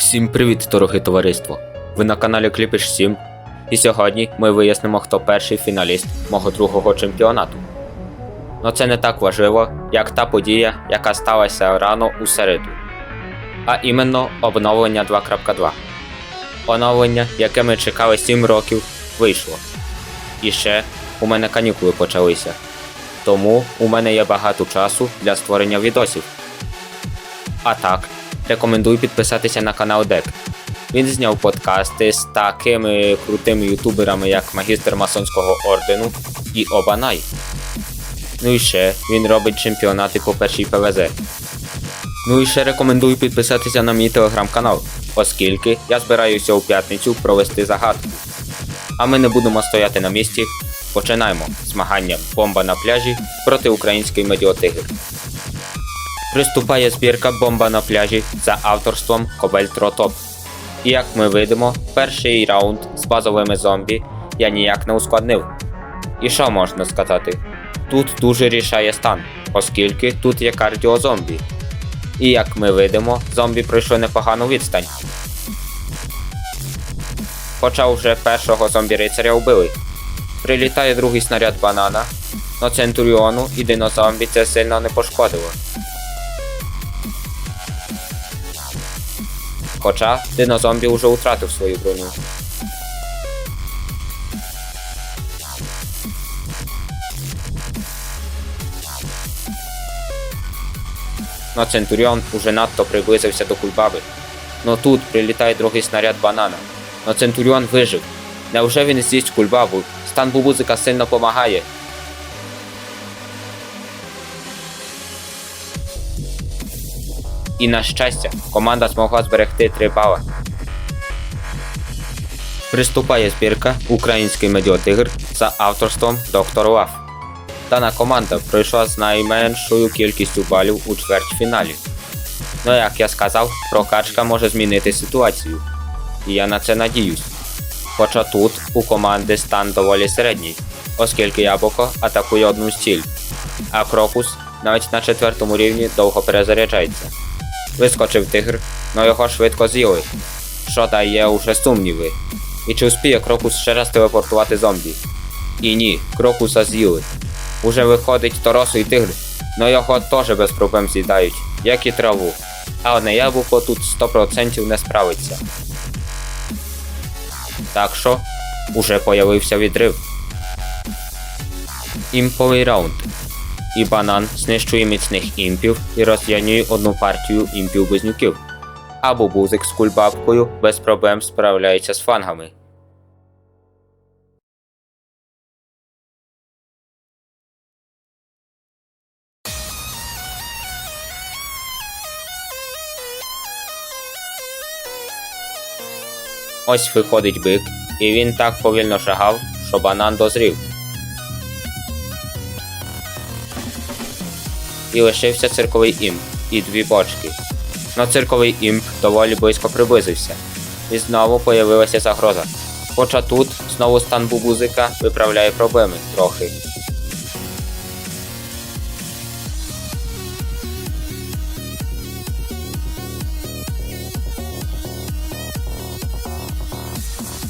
Всім привіт, дороге товариство! Ви на каналі Кліпіш 7, і сьогодні ми вияснимо, хто перший фіналіст мого другого чемпіонату. Но це не так важливо, як та подія, яка сталася рано у середу. А іменно обновлення 2.2. Оновлення, яке ми чекали 7 років, вийшло. І ще у мене канікули почалися. Тому у мене є багато часу для створення відосів. А так, рекомендую підписатися на канал Дек. Він зняв подкасти з такими крутими ютуберами, як магістр масонського ордену і Обанай. Ну і ще він робить чемпіонати по першій ПВЗ. Ну і ще рекомендую підписатися на мій телеграм-канал, оскільки я збираюся у п'ятницю провести загадку. А ми не будемо стояти на місці. Починаємо змагання бомба на пляжі проти української медіотигр. Приступає збірка бомба на пляжі за авторством Кобельтротоп. І як ми видимо, перший раунд з базовими зомбі я ніяк не ускладнив. І що можна сказати? Тут дуже рішає стан, оскільки тут є кардіозомбі. І як ми видимо, зомбі пройшли непогану відстань. Хоча вже першого зомбі-рицаря вбили. Прилітає другий снаряд банана, но Центуріону і динозомбі це сильно не пошкодило. Хоча динозомбі вже втратив свою броню. Но Центуріон уже надто приблизився до кульбаби. Но тут прилітає другий снаряд банана. Но Центуріон вижив. Невже він з'їсть кульбабу? Стан бубузика сильно помагає. І на щастя, команда змогла зберегти 3 бала. Приступає збірка Український медіотигр за авторством Доктор Лав. Дана команда пройшла з найменшою кількістю балів у чвертьфіналі. Ну як я сказав, прокачка може змінити ситуацію. І я на це надіюсь. Хоча тут у команди стан доволі середній, оскільки яблуко атакує одну з ціль, а крокус навіть на четвертому рівні довго перезаряджається. Вискочив тигр, но його швидко з'їли, що дає уже сумніви. І чи успіє крокус ще раз телепортувати зомбі? І ні, крокуса з'їли. Уже виходить Торосу і тигр, но його теж без проблем з'їдають, як і траву. А одне яблуко тут 100% не справиться. Так що, уже появився відрив. Імповий раунд. І банан знищує міцних імпів і роз'янює одну партію імпів-близнюків. А бубузик з кульбабкою без проблем справляється з фангами. Ось виходить бик, і він так повільно шагав, що банан дозрів. І лишився цирковий імп і дві бочки. Но цирковий імп доволі близько приблизився. І знову появилася загроза. Хоча тут знову стан бубузика виправляє проблеми трохи.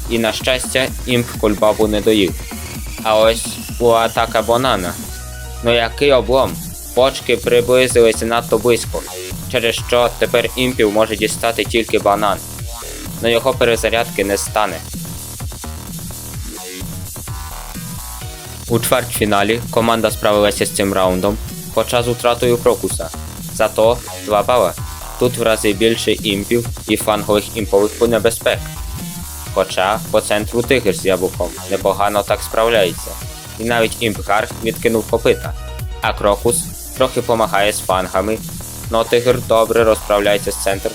І на щастя, імп кульбабу не доїв. А ось у атака банана. Ну який облом? Почки приблизилися надто близько, через що тепер імпів може дістати тільки банан. Но його перезарядки не стане. У чвертьфіналі команда справилася з цим раундом, хоча з утратою крокуса. Зато 2 бала. Тут в рази більше імпів і фангових імпових небезпек. Хоча по центру тигр з яблуком непогано так справляється. І навіть імпгар відкинув копита. А крокус трохи помагає з фангами, но тигр добре розправляється з центром.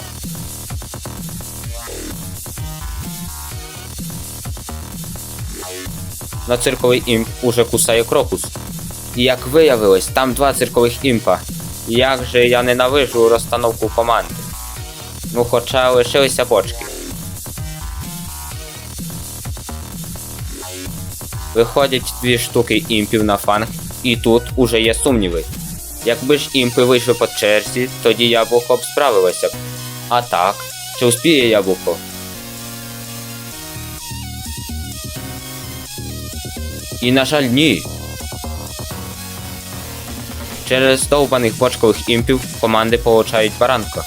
Но цирковий імп уже кусає крокус. І як виявилось, там два циркових імпа. Як же я ненавижу розстановку команди. Ну хоча лишилися бочки. Виходять дві штуки імпів на фанг, і тут уже є сумніви. Якби ж імпи вийшли по черзі, тоді яблуко б справилося б. А так, Чи успіє яблуко? І, на жаль, ні. Через довбаних бочкових імпів команди получають баранка.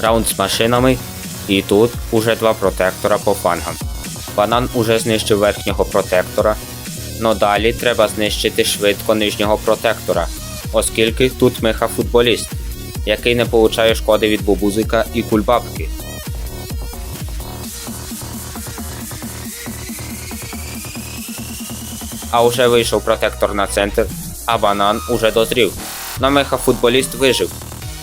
Раунд з машинами. І тут уже два протектора по флангам. Банан уже знищив верхнього протектора. Но далі треба знищити швидко нижнього протектора, оскільки тут меха футболіст, який не получає шкоди від бубузика і кульбабки. А уже вийшов протектор на центр, а банан уже дозрів. Но меха-футболіст вижив.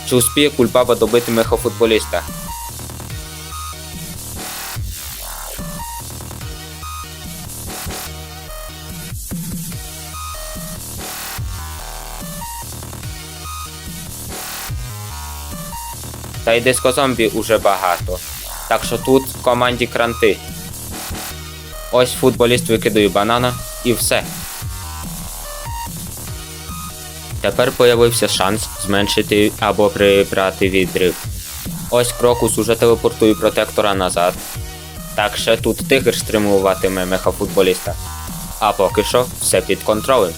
Чи успіє кульбаба добити меха-футболіста? Та й дискозомбі уже багато. Так що тут в команді кранти. Ось футболіст викидає банана і все. Тепер появився шанс зменшити або прибрати відрив. Ось крокус уже телепортує протектора назад. Так ще тут тигр стримуватиме мехафутболіста. А поки що все під контролем.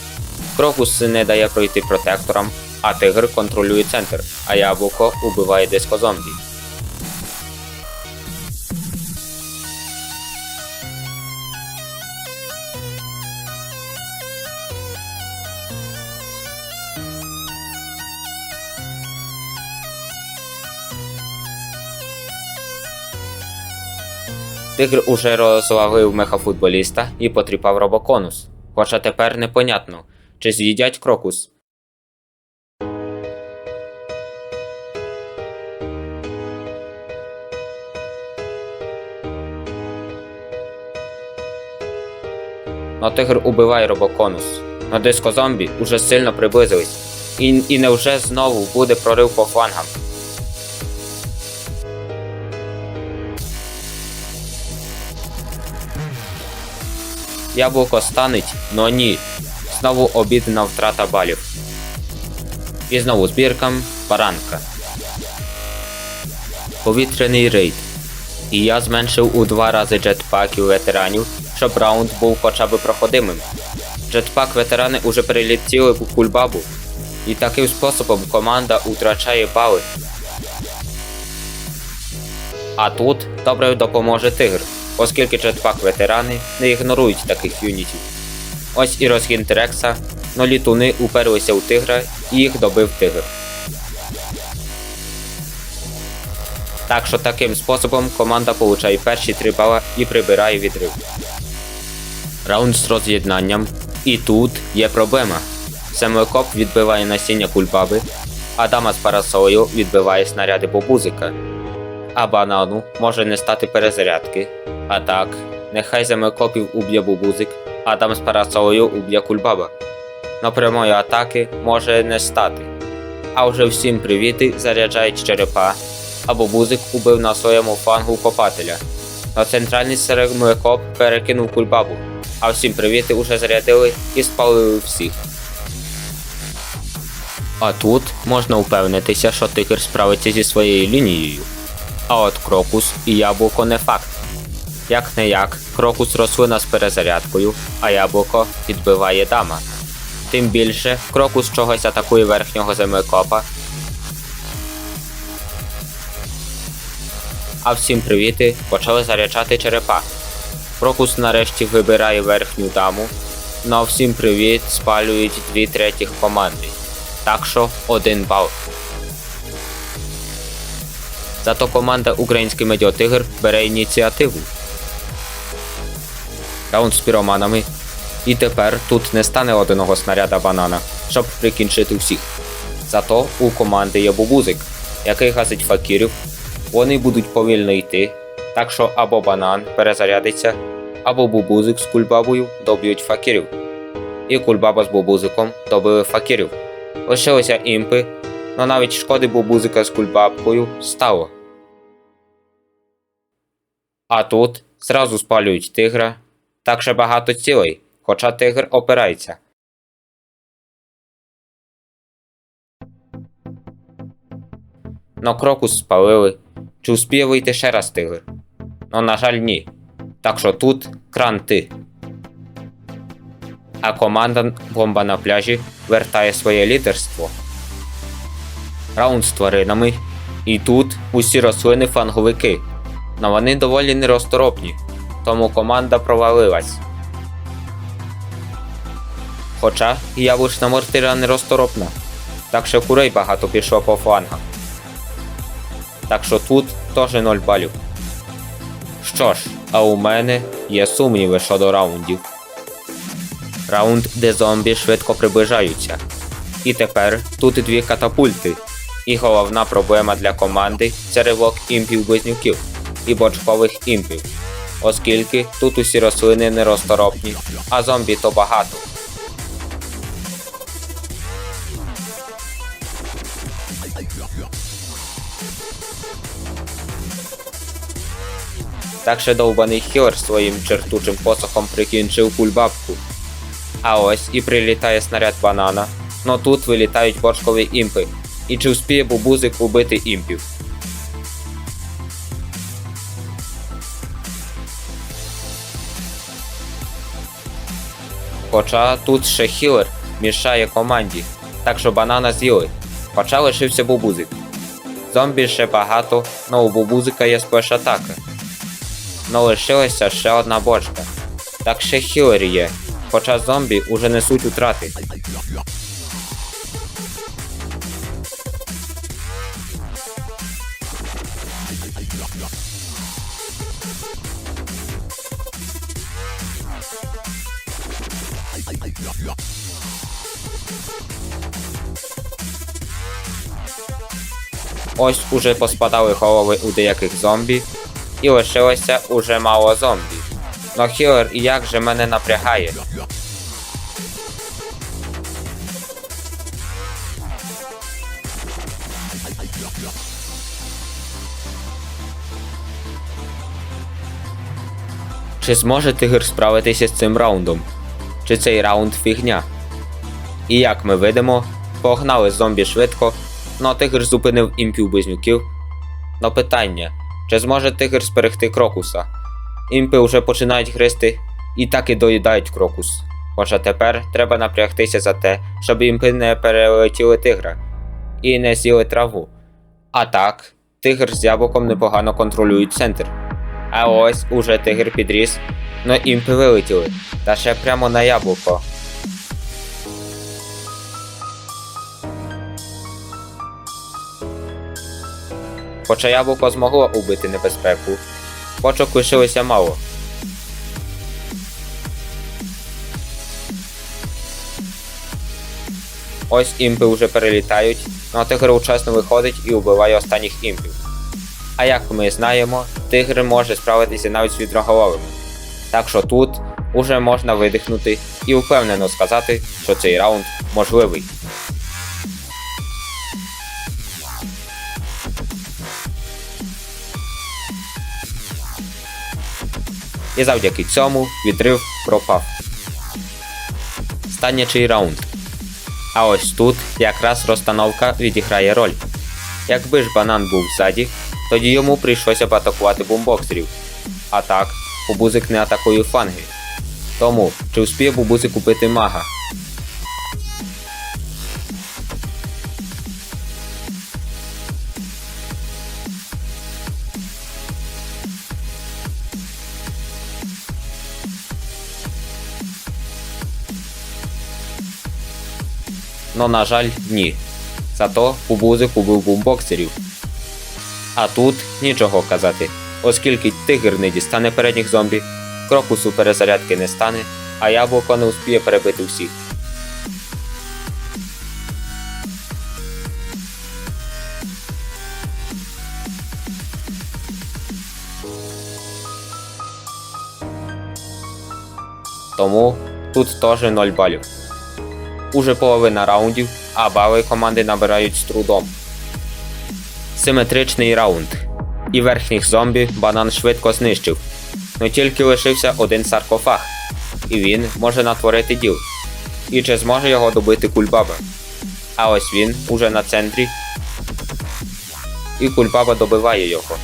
Крокус не дає пройти протекторам, а тигр контролює центр, а яблуко убиває дискозомбі. Тигр уже розловив мехафутболіста і потріпав робоконус. Хоча тепер непонятно, чи з'їдять крокус. Но тигр убиває робоконус. Но дискозомбі уже сильно приблизились. І, і невже знову буде прорив по флангам? Яблуко станеть, но ні. Знову обідна втрата балів. І знову збіркам баранка. Повітряний рейд. І я зменшив у два рази джетпаків ветеранів, щоб раунд був хоча б проходимим. Джетпак ветерани уже перелетіли в кульбабу, і таким способом команда втрачає бали. А тут добре допоможе тигр, оскільки джетпак ветерани не ігнорують таких юнітів. Ось і розгін Терекса, но літуни уперлися у тигра і їх добив тигр. Так що таким способом команда получає перші три бала і прибирає відрив. Раунд з роз'єднанням. І тут є проблема. Семикоп відбиває насіння кульбаби, а дама з парасолою відбиває снаряди бобузика. А банану може не стати перезарядки. А так, нехай землекопів уб'є бубузик, а дам з парасолою уб'є кульбаба. Но прямої атаки може не стати. А вже всім привіти заряджають черепа, а бубузик убив на своєму флангу копателя. Но центральний середмлекоп перекинув кульбабу, а всім привіти уже зарядили і спалили всіх. А тут можна упевнитися, що тигр справиться зі своєю лінією. А от крокус і яблуко не факт. Як не як, крокус рослина з перезарядкою, а яблуко підбиває дама. Тим більше, крокус чогось атакує верхнього землекопа. А всім привіти почали заряджати черепа. Крокус нарешті вибирає верхню даму, но всім привіт спалюють дві третіх команди. Так що один бал. Зато команда Український Медіотигр бере ініціативу. Раунд з піроманами. І тепер тут не стане одного снаряда банана, щоб прикінчити всіх. Зато у команди є бубузик, який гасить факірів. Вони будуть повільно йти, так що або банан перезарядиться, або бубузик з кульбабою доб'ють факірів. І кульбаба з бубузиком добили факірів. Лишилися імпи, но навіть шкоди бубузика з кульбабкою стало. А тут зразу спалюють тигра, так ще багато цілей, хоча тигр опирається. Но крокус спалили, Чи успіє вийти ще раз тигр? Ну, на жаль, ні. Так що тут кран ти. А команда бомба на пляжі вертає своє лідерство. Раунд з тваринами. І тут усі рослини фанговики. Но вони доволі неросторопні, тому команда провалилась. Хоча яблучна мортира неросторопна, так що курей багато пішло по флангах. Так що тут теж 0 балів. Що ж, а у мене є сумніви щодо раундів. Раунд, де зомбі швидко приближаються. І тепер тут дві катапульти. І головна проблема для команди це ривок імпів-близнюків і бочкових імпів, оскільки тут усі рослини неросторопні, а зомбі то багато. Так ще довбаний хілер своїм чертучим посохом прикінчив кульбабку. А ось і прилітає снаряд банана, но тут вилітають бочкові імпи. І чи вспіє бубузик убити імпів? Хоча тут ще хілер мішає команді, так що банана з'їли. Хоча лишився бубузик. Зомбі ще багато, но у бубузика є сплеш атака. Но лишилася ще одна бочка. Так ще хілер є, хоча зомбі уже несуть утрати. Ось уже поспадали голови у деяких зомбі, і лишилося уже мало зомбі. Но хілер і як же мене напрягає. Чи зможе тигр справитися з цим раундом? Чи цей раунд фігня? І як ми видимо, погнали зомбі швидко, но тигр зупинив імпів близнюків. Но питання, чи зможе тигр зберегти крокуса? Імпи вже починають гризти і так і доїдають крокус. Хоча тепер треба напрягтися за те, щоб імпи не перелетіли тигра і не з'їли траву. А так, тигр з яблуком непогано контролюють центр. А ось уже тигр підріс, но імпи вилетіли, та ще прямо на яблуко. Хоча яблуко змогло убити небезпеку, почок лишилося мало. Ось імпи вже перелітають, но тигр учасно виходить і убиває останніх імпів. А як ми знаємо, тигр може справитися навіть з відроголовими. Так що тут уже можна видихнути і впевнено сказати, що цей раунд можливий. І завдяки цьому відрив пропав. Станячий раунд. А ось тут якраз розстановка відіграє роль. Якби ж банан був ззаді, тоді йому прийшлося б атакувати бумбоксерів. А так, бубузик не атакує фанги. Тому, чи успіє бубузик купити мага? Но, на жаль, ні. Зато бубузик убив бумбоксерів. А тут нічого казати, оскільки тигр не дістане передніх зомбі, крокусу перезарядки не стане, а яблуко не успіє перебити всіх. Тому тут теж 0 балів. Уже половина раундів, а бали команди набирають з трудом. Симетричний раунд. І верхніх зомбі банан швидко знищив. Но тільки лишився один саркофаг, і він може натворити діл. І чи зможе його добити кульбаба? А ось він уже на центрі. і кульбаба добиває його.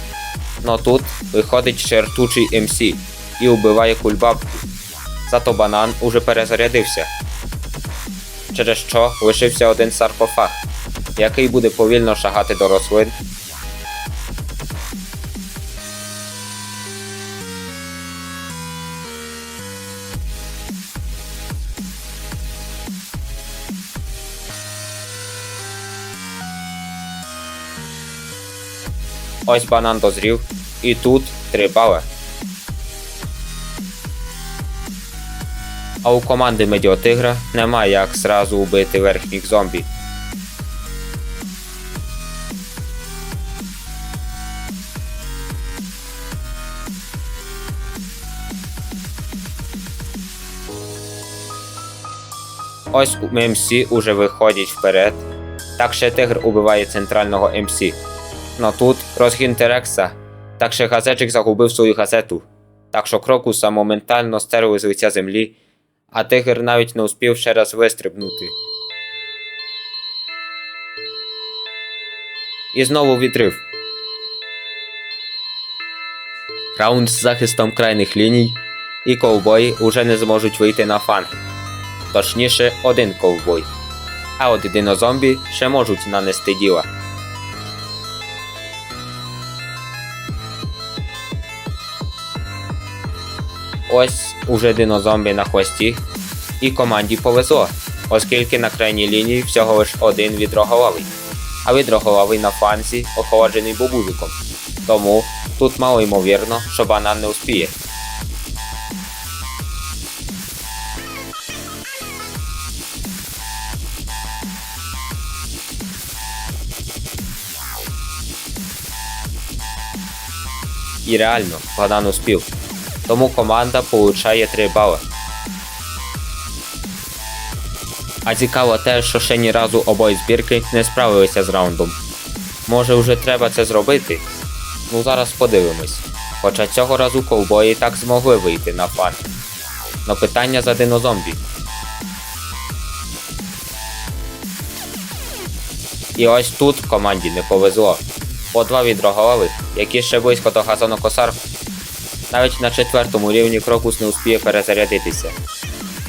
Но тут виходить чертучий МС і убиває кульбабку. Зато банан уже перезарядився. Через що лишився один саркофаг, який буде повільно шагати до рослин. Ось банан дозрів, і тут три бали. А у команди Медіотигра немає як зразу убити верхніх зомбі. Ось МС уже виходять вперед. Так ще тигр убиває центрального МС. Но тут розгін Терекса. Так ще газетчик загубив свою газету. Так що крокуса моментально стерли з лиця землі, а тигр навіть не успів ще раз вистрибнути. І знову відрив. Раунд з захистом крайних ліній, і ковбої уже не зможуть вийти на фанги. Точніше, один ковбой. А от динозомбі ще можуть нанести діла. Ось уже динозомбі на хвості, і команді повезло, оскільки на крайній лінії всього лиш один відроголовий, а відроголовий на фанзі охолоджений бубузиком. Тому тут мало ймовірно, що банан не успіє. І реально, банан успів. Тому команда получає 3 бали. А цікаво те, що ще ні разу обоє збірки не справилися з раундом. Може вже треба це зробити? Ну зараз подивимось. Хоча цього разу ковбої так змогли вийти на фан. Но питання за динозомбі. І ось тут команді не повезло. По два відроголових, які ще близько до газонокосарки. Навіть на четвертому рівні крокус не успіє перезарядитися.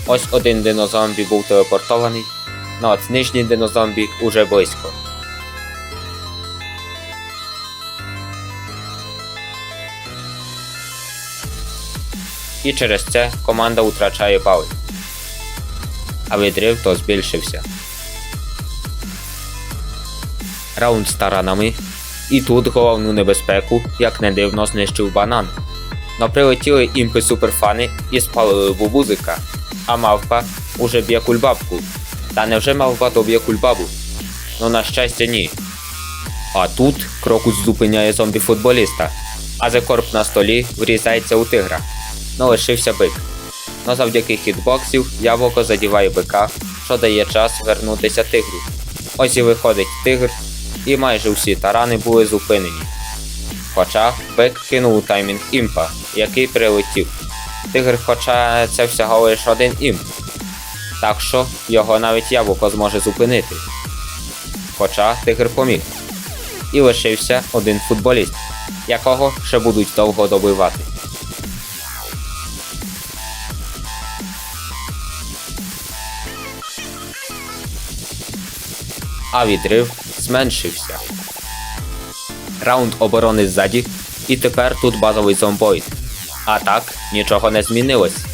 Ось один динозомбі був телепортований, ну от нижній динозомбі уже близько. І через це команда втрачає бали. А відрив то збільшився. Раунд з таранами. І тут головну небезпеку, як не дивно, знищив банан. Но прилетіли імпи суперфани і спалили бубузика, а мавпа уже б'є кульбабку. Та невже мавпа доб'є кульбабу? Ну на щастя ні. А тут крокус зупиняє зомбі-футболіста, а зекорп на столі врізається у тигра. Ну лишився бик. Но завдяки хітбоксів яблуко задіває бика, що дає час вернутися тигру. Ось і виходить тигр, і майже всі тарани були зупинені. Хоча бик кинув таймінг імпа, який прилетів. Тигр, хоча це всього лише один імп. Так що його навіть яблуко зможе зупинити. Хоча тигр поміг. І лишився один футболіст, якого ще будуть довго добивати. А відрив зменшився. Раунд оборони ззаді, і тепер тут базовий зомбоїд. А так, нічого не змінилось.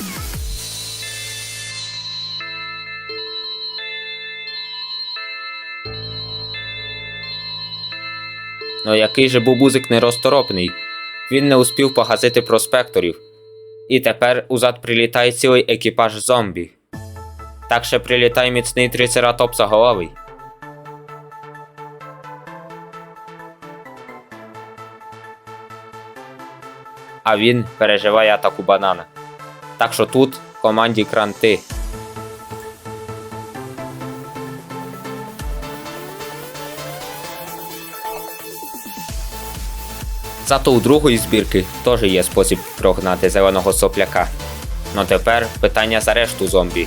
Ну який же бубузик неросторопний. Він не успів погасити проспекторів. І тепер узад прилітає цілий екіпаж зомбі. Так ще прилітає міцний трицератопсоголовий. А він переживає атаку банана. Так що тут команді кранти. Зато у другої збірки теж є спосіб прогнати зеленого сопляка. Но тепер питання за решту зомбі.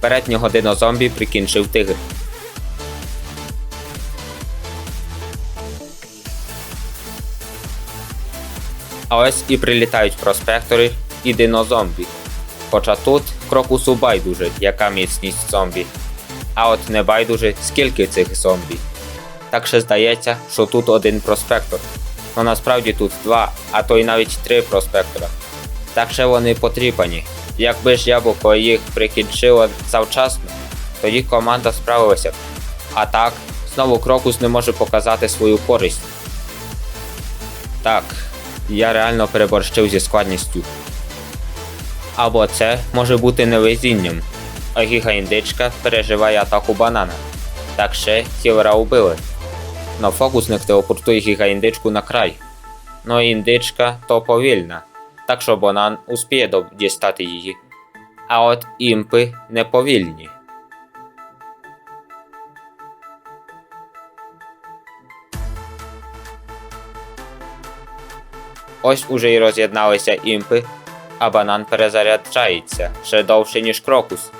Переднього динозомбі прикінчив тигр. А ось і прилітають проспектори і динозомбі. Хоча тут крокусу байдуже, яка міцність зомбі. А от не байдуже, скільки цих зомбі. Так ще здається, що тут один проспектор. Но насправді тут два, а то й навіть три проспектора. Так ще вони потріпані. Якби ж яблуко їх прикінчило завчасно, тоді команда справилася. А так, знову крокус не може показати свою користь. Так, я реально переборщив зі складністю. Або це може бути невезінням, а гігаіндичка переживає атаку банана. Так ще хілера убили. Но фокусник телепортує гігаіндичку на край. Но індичка то повільна, так що банан успіє дістати її. А от імпи не повільні. Ось уже й роз'єдналися імпи, а банан перезаряджається ще довше, ніж крокус.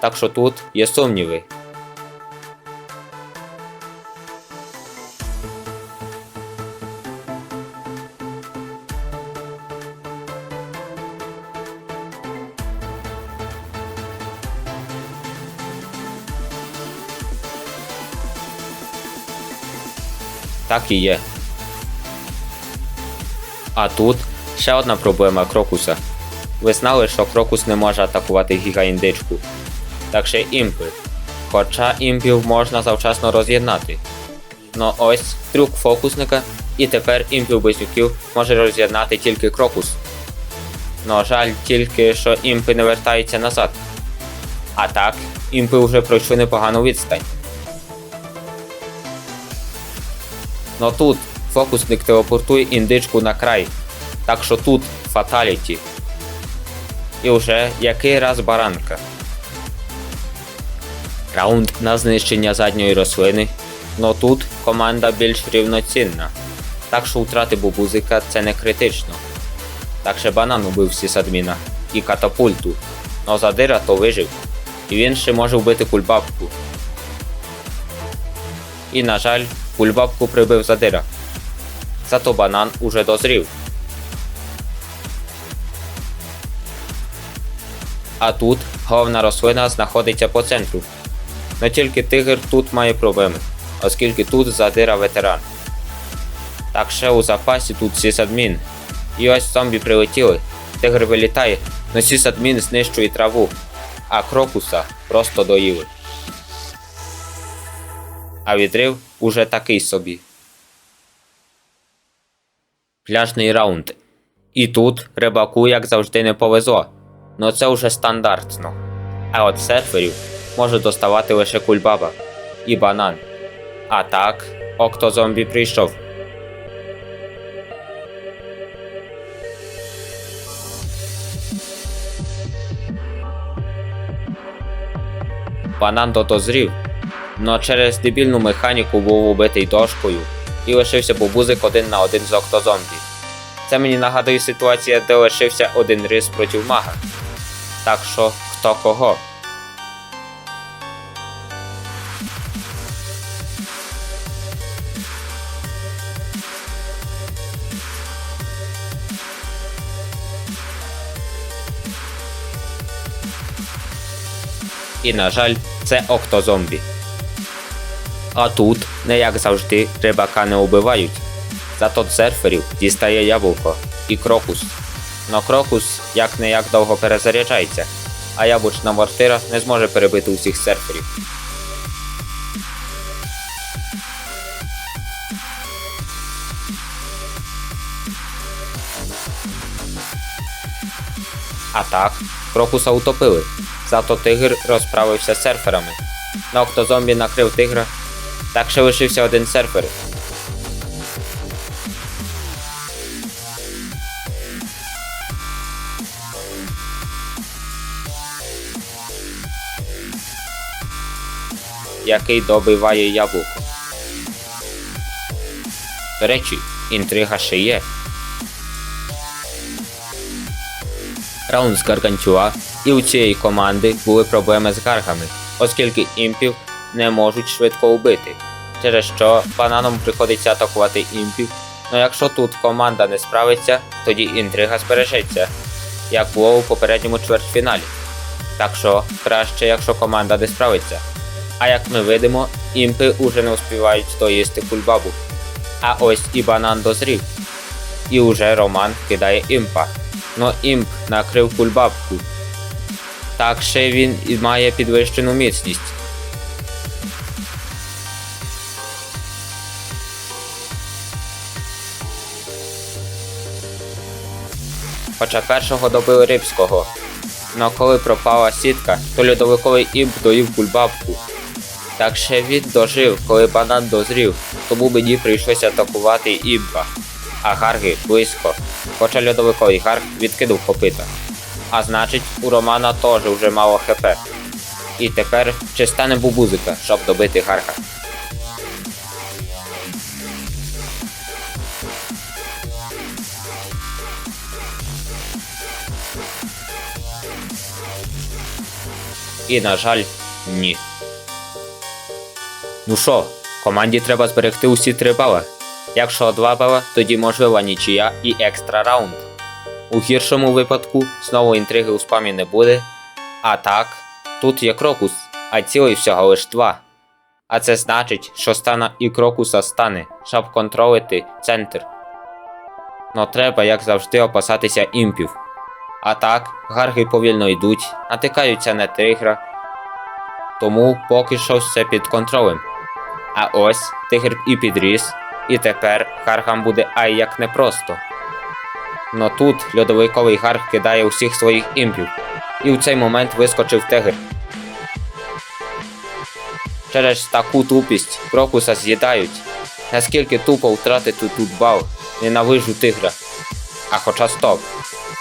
Так що тут є сумніви. Так і є. А тут ще одна проблема крокуса. Ви знали, що крокус не може атакувати гігаіндичку. Так ще імпи. Хоча імпів можна завчасно роз'єднати. Ну ось трюк фокусника, і тепер імпів близнюків може роз'єднати тільки крокус. Но жаль тільки, що імпи не вертаються назад. А так, імпи вже пройшли непогану відстань. Но тут фокусник телепортує індичку на край. Так що тут фаталіті. І вже який раз баранка. Раунд на знищення задньої рослини. Но тут команда більш рівноцінна. Так що втрати бубузика це не критично. Так ще банан убив сісадміна і катапульту. Но задира то вижив. І він ще може вбити кульбабку. І на жаль, кульбабку прибив задира. Зато банан уже дозрів. А тут головна рослина знаходиться по центру. Не тільки тигр тут має проблеми, оскільки тут задира ветеран. Так ще у запасі тут сісадмін. І ось зомбі прилетіли. Тигр вилітає, но сісадмін знищує траву, а крокуса просто доїли. А відрив уже такий собі. Пляжний раунд. І тут рибаку, як завжди, не повезло. Ну це вже стандартно. А от серферів може доставати лише кульбаба і банан. А так, октозомбі прийшов. Банан дозрів, но через дебільну механіку був убитий дошкою і лишився бубузик один на один з октозомбі. Це мені нагадує ситуація, де лишився один рис проти мага. Так що хто кого. І на жаль, це октозомбі. А тут, не як завжди, рибака не убивають. Зато серферів дістає яблуко і крокус. Но крокус як не як довго перезаряджається, а яблучна мортира не зможе перебити усіх серферів. А так, крокуса утопили. Зато тигр розправився з серферами. Но хто зомбі накрив тигра, так ще лишився один серфер. Який добиває яблуко. До речі, інтрига ще є. Раунд з Гаргантюа, і у цієї команди були проблеми з гаргами, оскільки імпів не можуть швидко убити, через що бананом приходиться атакувати імпів, Ну якщо тут команда не справиться, тоді інтрига збережеться, як було у попередньому чвертьфіналі. Так що краще, якщо команда не справиться. А як ми видимо, імпи уже не успівають доїсти кульбабу. А ось і банан дозрів. І уже Роман кидає імпа. Но імп накрив кульбабку. Так ще він і має підвищену міцність. Хоча першого добили рибського. Но коли пропала сітка, то льодовиковий імп доїв кульбабку. Так ще він дожив, коли банан дозрів, тому мені прийшлося атакувати імпа. А гарги близько. Хоча льодовиковий гарг відкинув копита. А значить, у Романа теж вже мало хп. І тепер чи стане бубузика, щоб добити гарга. І, на жаль, ні. Ну що, команді треба зберегти усі три бала. Якщо два бала, тоді можлива нічия і екстра раунд. У гіршому випадку знову інтриги у спамі не буде. А так, тут є крокус, а цілий всього лиш два. А це значить, що стана і крокуса стане, щоб контролити центр. Но треба, як завжди, опасатися імпів. А так, гарги повільно йдуть, натикаються на тигра. Тому поки що все під контролем. А ось тигр і підріс, і тепер гаргам буде ай як непросто. Но тут льодовиковий гарг кидає усіх своїх імпів, і в цей момент вискочив тигр. Через таку тупість крокуса з'їдають. Наскільки тупо втратити тут бал, ненавижу тигра. А хоча стоп,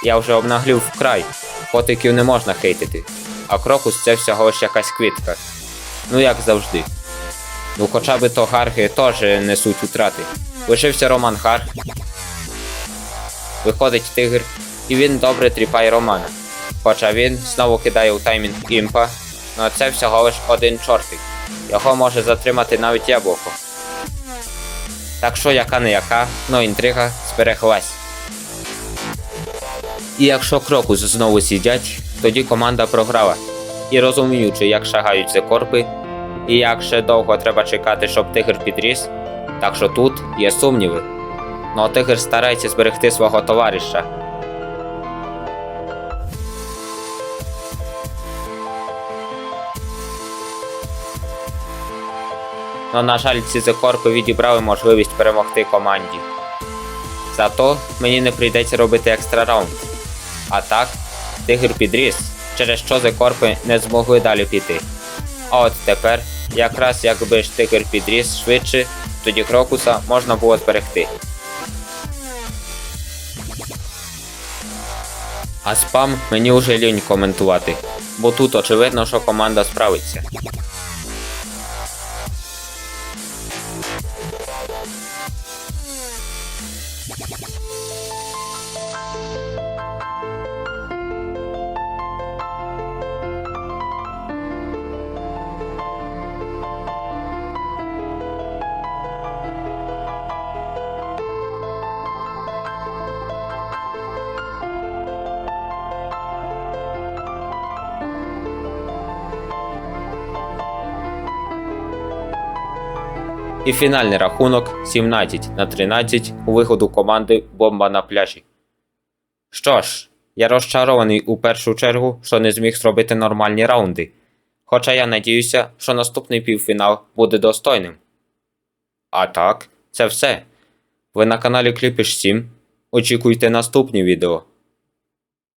я вже обнаглів вкрай, котиків не можна хейтити, а крокус це всього лиш якась квітка. Ну як завжди. Ну хоча би то гарги теж несуть утрати. Лишився Роман Гарг. Виходить тигр, і він добре тріпає Романа. Хоча він знову кидає у таймінг імпа, ну це всього лиш один чортик. Його може затримати навіть яблуко. Так що яка не яка, но інтрига збереглась. І якщо крокус знову сидять, тоді команда програла. І розуміючи, як шагають зекорпи, і як ще довго треба чекати, щоб тигр підріс, так що тут є сумніви. Но тигр старається зберегти свого товариша. Но, на жаль, ці зекорпи відібрали можливість перемогти команді. Зато мені не прийдеться робити екстра раунд. А так, тигр підріс, через що зекорпи не змогли далі піти. А от тепер, якраз якби ж тигр підріс швидше, тоді крокуса можна було зберегти. А спам мені уже лінь коментувати, бо тут очевидно, що команда справиться. І фінальний рахунок 17 на 13 у виходу команди Бомба на пляжі. Що ж, я розчарований у першу чергу, що не зміг зробити нормальні раунди. Хоча я надіюся, що наступний півфінал буде достойним. А так, це все. Ви на каналі Кліпіш 7. Очікуйте наступні відео.